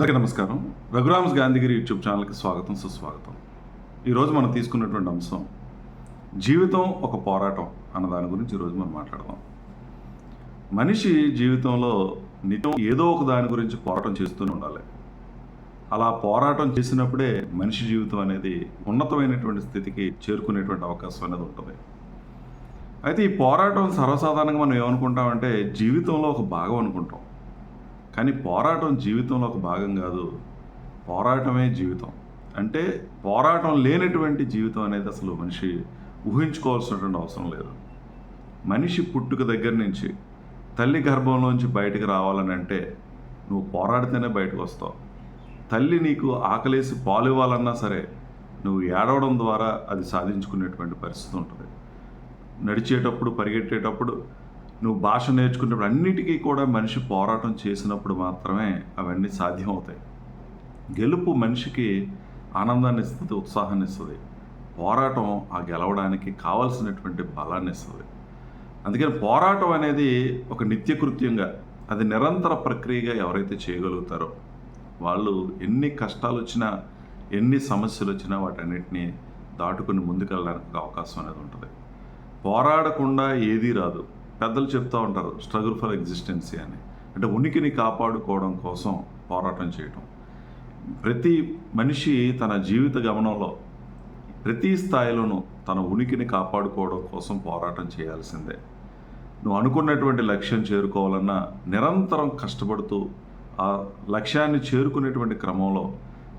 అందరికీ నమస్కారం. రఘురామ్స్ గాంధీగిరి యూట్యూబ్ ఛానల్కి స్వాగతం సుస్వాగతం. ఈరోజు మనం తీసుకున్నటువంటి అంశం జీవితం ఒక పోరాటం అన్న దాని గురించి ఈరోజు మనం మాట్లాడదాం. మనిషి జీవితంలో నిత్యం ఏదో ఒక దాని గురించి పోరాటం చేస్తూనే ఉండాలి. అలా పోరాటం చేసినప్పుడే మనిషి జీవితం అనేది ఉన్నతమైనటువంటి స్థితికి చేరుకునేటువంటి అవకాశం అనేది ఉంటుంది. అయితే ఈ పోరాటం సర్వసాధారణంగా మనం ఏమనుకుంటామంటే జీవితంలో ఒక భాగం అనుకుంటాం. కానీ పోరాటం జీవితంలో ఒక భాగం కాదు. పోరాటమే జీవితం. అంటే పోరాటం లేనటువంటి జీవితం అనేది అసలు మనిషి ఊహించుకోవాల్సినటువంటి అవసరం లేదు. మనిషి పుట్టుక దగ్గర నుంచి తల్లి గర్భంలోంచి బయటకు రావాలని అంటే నువ్వు పోరాడితేనే బయటకు వస్తావు. తల్లి నీకు ఆకలేసి పాలు ఇవ్వాలన్నా సరే నువ్వు ఏడవడం ద్వారా అది సాధించుకునేటువంటి పరిస్థితి ఉంటుంది. నడిచేటప్పుడు పరిగెట్టేటప్పుడు నువ్వు భాష నేర్చుకునేటప్పుడు అన్నిటికీ కూడా మనిషి పోరాటం చేసినప్పుడు మాత్రమే అవన్నీ సాధ్యం అవుతాయి గెలుపు మనిషికి ఆనందాన్ని ఇస్తుంది ఉత్సాహాన్ని ఇస్తుంది. పోరాటం ఆ గెలవడానికి కావలసినటువంటి బలాన్ని ఇస్తుంది. అందుకని పోరాటం అనేది ఒక నిత్యకృత్యంగా అది నిరంతర ప్రక్రియగా ఎవరైతే చేయగలుగుతారో వాళ్ళు ఎన్ని కష్టాలు వచ్చినా ఎన్ని సమస్యలు వచ్చినా వాటన్నిటిని దాటుకుని ముందుకెళ్ళడానికి ఒక అవకాశం అనేది ఉంటుంది. పోరాడకుండా ఏదీ రాదు. పెద్దలు చెప్తూ ఉంటారు స్ట్రగుల్ ఫర్ ఎగ్జిస్టెన్సీ అని. అంటే ఉనికిని కాపాడుకోవడం కోసం పోరాటం చేయటం. ప్రతి మనిషి తన జీవిత గమనంలో ప్రతి స్థాయిలోనూ తన ఉనికిని కాపాడుకోవడం కోసం పోరాటం చేయాల్సిందే. నువ్వు అనుకున్నటువంటి లక్ష్యం చేరుకోవాలన్నా నిరంతరం కష్టపడుతూ ఆ లక్ష్యాన్ని చేరుకునేటువంటి క్రమంలో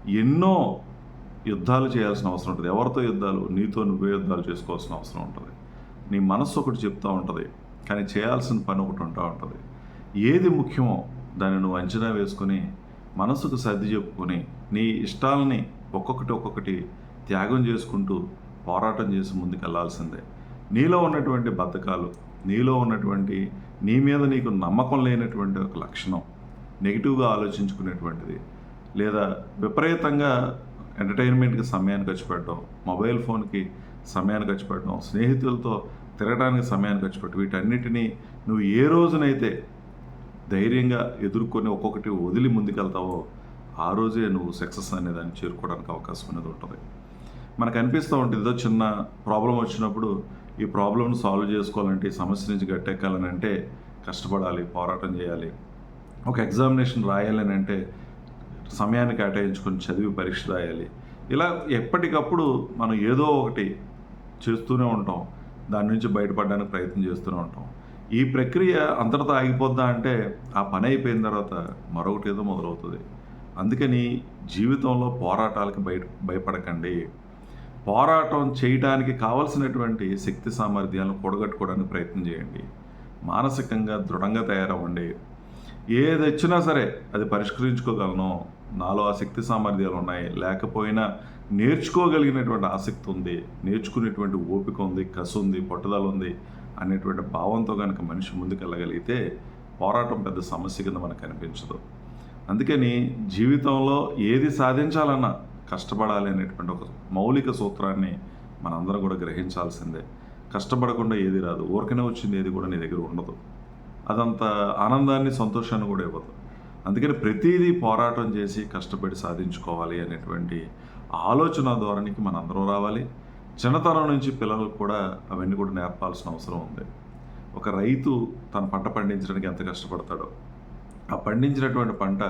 ఎన్నో యుద్ధాలు చేయాల్సిన అవసరం ఉంటుంది. ఎవరితో యుద్ధాలు? నీతో నువ్వే యుద్ధాలు చేసుకోవాల్సిన అవసరం ఉంటుంది. నీ మనస్సు ఒకటి చెప్తూ ఉంటుంది కానీ చేయాల్సిన పని ఒకటి ఉంటా ఉంటుంది. ఏది ముఖ్యమో దాన్ని నువ్వు అంచనా వేసుకుని మనసుకు సర్ది చెప్పుకొని నీ ఇష్టాలని ఒక్కొక్కటి ఒక్కొక్కటి త్యాగం చేసుకుంటూ పోరాటం చేసి ముందుకెళ్ళాల్సిందే నీలో ఉన్నటువంటి బద్ధకాలు నీలో ఉన్నటువంటి నీ మీద నీకు నమ్మకం లేనటువంటి ఒక లక్షణం నెగిటివ్గా ఆలోచించుకునేటువంటిది. లేదా విపరీతంగా ఎంటర్టైన్మెంట్కి సమయాన్ని ఖర్చు పెట్టడం మొబైల్ ఫోన్కి సమయాన్ని ఖర్చు పెట్టడం స్నేహితులతో తిరగడానికి సమయాన్ని ఖర్చు పెట్టడం వీటన్నిటినీ నువ్వు ఏ రోజునైతే ధైర్యంగా ఎదుర్కొని ఒక్కొక్కటి వదిలి ముందుకెళ్తావో ఆ రోజే నువ్వు సక్సెస్ అనే దాన్ని చేరుకోవడానికి అవకాశం అనేది ఉంటుంది. మనకు అనిపిస్తూ ఉంటుంది ఏదో చిన్న ప్రాబ్లం వచ్చినప్పుడు ఈ ప్రాబ్లమ్ను సాల్వ్ చేసుకోవాలంటే ఈ సమస్య నుంచి గట్టెక్కాలని అంటే కష్టపడాలి పోరాటం చేయాలి. ఒక ఎగ్జామినేషన్ రాయాలని అంటే సమయాన్ని కేటాయించుకొని చదివి పరీక్ష రాయాలి. ఇలా ఎప్పటికప్పుడు మనం ఏదో ఒకటి చేస్తూనే ఉంటాం. దాని నుంచి బయటపడడానికి ప్రయత్నం చేస్తూనే ఉంటాం. ఈ ప్రక్రియ అంతటితో ఆగిపోద్దా అంటే ఆ పని అయిపోయిన తర్వాత మరొకటి ఏదో మొదలవుతుంది. అందుకని జీవితంలో పోరాటాలకు బయట భయపడకండి. పోరాటం చేయడానికి కావలసినటువంటి శక్తి సామర్థ్యాలను కూడగట్టుకోవడానికి ప్రయత్నం చేయండి. మానసికంగా దృఢంగా తయారవ్వండి. ఏది వచ్చినా సరే అది పరిష్కరించుకోగలను. నాలో ఆ శక్తి సామర్థ్యాలు ఉన్నాయి. లేకపోయినా నేర్చుకోగలిగినటువంటి ఆసక్తి ఉంది. నేర్చుకునేటువంటి ఓపిక ఉంది. కసు ఉంది. పట్టుదల ఉంది అనేటువంటి భావంతో కనుక మనిషి ముందుకెళ్ళగలిగితే పోరాటం పెద్ద సమస్య కింద మనకు అనిపించదు అందుకని జీవితంలో ఏది సాధించాలన్నా కష్టపడాలి అనేటువంటి ఒక మౌలిక సూత్రాన్ని మనందరం కూడా గ్రహించాల్సిందే. కష్టపడకుండా ఏది రాదు. ఊరికనే వచ్చింది ఏది కూడా నీ దగ్గర ఉండదు. అదంత ఆనందాన్ని సంతోషాన్ని కూడా ఇవ్వదు. అందుకని ప్రతిదీ పోరాటం చేసి కష్టపడి సాధించుకోవాలి అనేటువంటి ఆలోచన ధోరణికి మనందరం రావాలి. చిన్నతనం నుంచి పిల్లలకు కూడా అవన్నీ కూడా నేర్పాల్సిన అవసరం ఉంది. ఒక రైతు తన పంట పండించడానికి ఎంత కష్టపడతాడో ఆ పండించినటువంటి పంట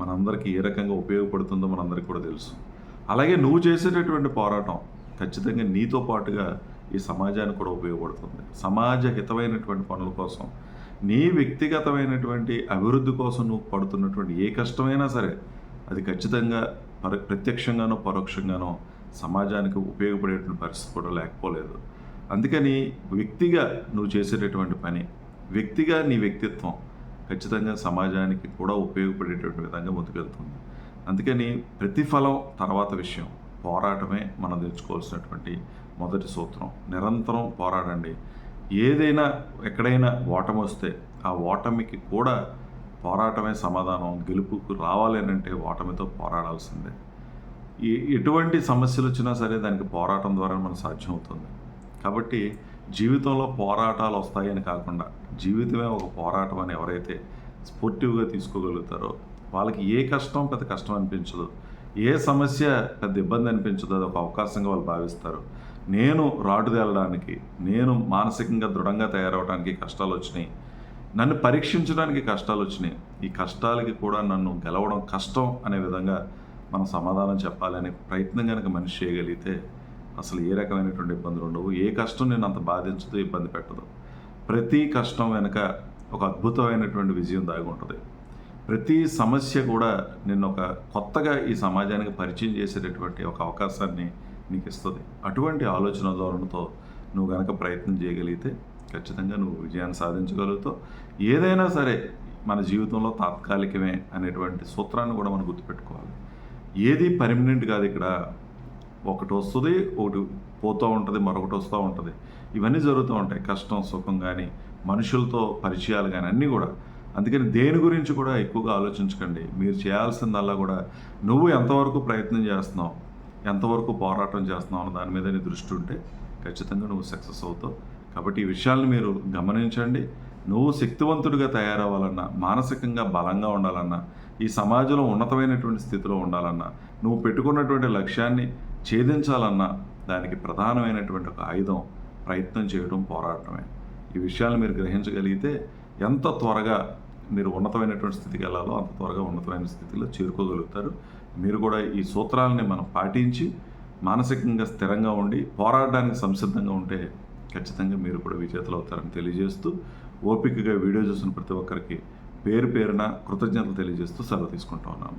మనందరికీ ఏ రకంగా ఉపయోగపడుతుందో మనందరికీ కూడా తెలుసు. అలాగే నువ్వు చేసేటటువంటి పోరాటం ఖచ్చితంగా నీతో పాటుగా ఈ సమాజానికి కూడా ఉపయోగపడుతుంది. సమాజ హితమైనటువంటి పనుల కోసం నీ వ్యక్తిగతమైనటువంటి అభివృద్ధి కోసం నువ్వు పడుతున్నటువంటి ఏ కష్టమైనా సరే అది ఖచ్చితంగా పర ప్రత్యక్షంగానో పరోక్షంగానో సమాజానికి ఉపయోగపడేటువంటి పరిస్థితి కూడా లేకపోలేదు. అందుకని వ్యక్తిగా నువ్వు చేసేటటువంటి పని వ్యక్తిగా నీ వ్యక్తిత్వం ఖచ్చితంగా సమాజానికి కూడా ఉపయోగపడేటటువంటి విధంగా ముందుకెళ్తుంది. అందుకని ప్రతిఫలం తర్వాత విషయం. పోరాటమే మనం తెచ్చుకోవాల్సినటువంటి మొదటి సూత్రం. నిరంతరం పోరాడండి. ఏదైనా ఎక్కడైనా ఓటమి వస్తే ఆ ఓటమికి కూడా పోరాటమే సమాధానం. గెలుపుకు రావాలి అని అంటే ఓటమితో పోరాడాల్సిందే. ఈ ఎటువంటి సమస్యలు వచ్చినా సరే దానికి పోరాటం ద్వారా మనం సాధ్యమవుతుంది. కాబట్టి జీవితంలో పోరాటాలు వస్తాయని కాకుండా జీవితమే ఒక పోరాటం అని ఎవరైతే స్పోర్టివ్గా తీసుకోగలుగుతారో వాళ్ళకి ఏ కష్టం పెద్ద కష్టం అనిపించదు. ఏ సమస్య పెద్ద ఇబ్బంది అనిపించదో అది ఒక అవకాశంగా వాళ్ళు భావిస్తారు. నేను రాటు తేలడానికి నేను మానసికంగా దృఢంగా తయారవడానికి కష్టాలు వచ్చినాయి. నన్ను పరీక్షించడానికి కష్టాలు వచ్చినాయి. ఈ కష్టాలకి కూడా నన్ను గెలవడం కష్టం అనే విధంగా మనం సమాధానం చెప్పాలనే ప్రయత్నం కనుక మనిషి చేయగలిగితే అసలు ఏ రకమైనటువంటి ఇబ్బందులు ఉండవు. ఏ కష్టం నేను అంత బాధించదు ఇబ్బంది పెట్టదు. ప్రతి కష్టం వెనుక ఒక అద్భుతమైనటువంటి విజయం దాగి ఉంటుంది. ప్రతి సమస్య కూడా నిన్న ఒక కొత్తగా ఈ సమాజానికి పరిచయం చేసేటటువంటి ఒక అవకాశాన్ని నీకు ఇస్తుంది. అటువంటి ఆలోచన ధోరణితో నువ్వు కనుక ప్రయత్నం చేయగలిగితే ఖచ్చితంగా నువ్వు విజయాన్ని సాధించగలుగుతావు. ఏదైనా సరే మన జీవితంలో తాత్కాలికమే అనేటువంటి సూత్రాన్ని కూడా మనం గుర్తుపెట్టుకోవాలి. ఏది పర్మనెంట్ కాదు ఇక్కడ. ఒకటి వస్తుంది ఒకటి పోతూ ఉంటుంది మరొకటి వస్తూ ఉంటుంది. ఇవన్నీ జరుగుతూ ఉంటాయి. కష్టం సుఖం కానీ మనుషులతో పరిచయాలు కానీ అన్నీ కూడా అందుకని దేని గురించి కూడా ఎక్కువగా ఆలోచించకండి. మీరు చేయాల్సిందల్లా కూడా నువ్వు ఎంతవరకు ప్రయత్నం చేస్తున్నావు ఎంతవరకు పోరాటం చేస్తున్నావు అన్న దాని మీద నీ దృష్టి ఉంటే ఖచ్చితంగా నువ్వు సక్సెస్ అవుతావు. కాబట్టి ఈ విషయాలను మీరు గమనించండి. నువ్వు శక్తివంతుడిగా తయారవ్వాలన్నా మానసికంగా బలంగా ఉండాలన్నా ఈ సమాజంలో ఉన్నతమైనటువంటి స్థితిలో ఉండాలన్నా నువ్వు పెట్టుకున్నటువంటి లక్ష్యాన్ని ఛేదించాలన్నా దానికి ప్రధానమైనటువంటి ఒక ఆయుధం ప్రయత్నం చేయడం పోరాటమే. ఈ విషయాలు మీరు గ్రహించగలిగితే ఎంత త్వరగా మీరు ఉన్నతమైనటువంటి స్థితికి వెళ్ళాలో అంత త్వరగా ఉన్నతమైన స్థితిలో చేరుకోగలుగుతారు. మీరు కూడా ఈ సూత్రాలని మనం పాటించి మానసికంగా స్థిరంగా ఉండి పోరాడడానికి సంసిద్ధంగా ఉంటే ఖచ్చితంగా మీరు కూడా విజేతలు అవుతారని తెలియజేస్తూ ఓపికగా వీడియో చూసిన ప్రతి ఒక్కరికి పేరు పేరున కృతజ్ఞతలు తెలియజేస్తూ సెలవు తీసుకుంటా ఉన్నాను.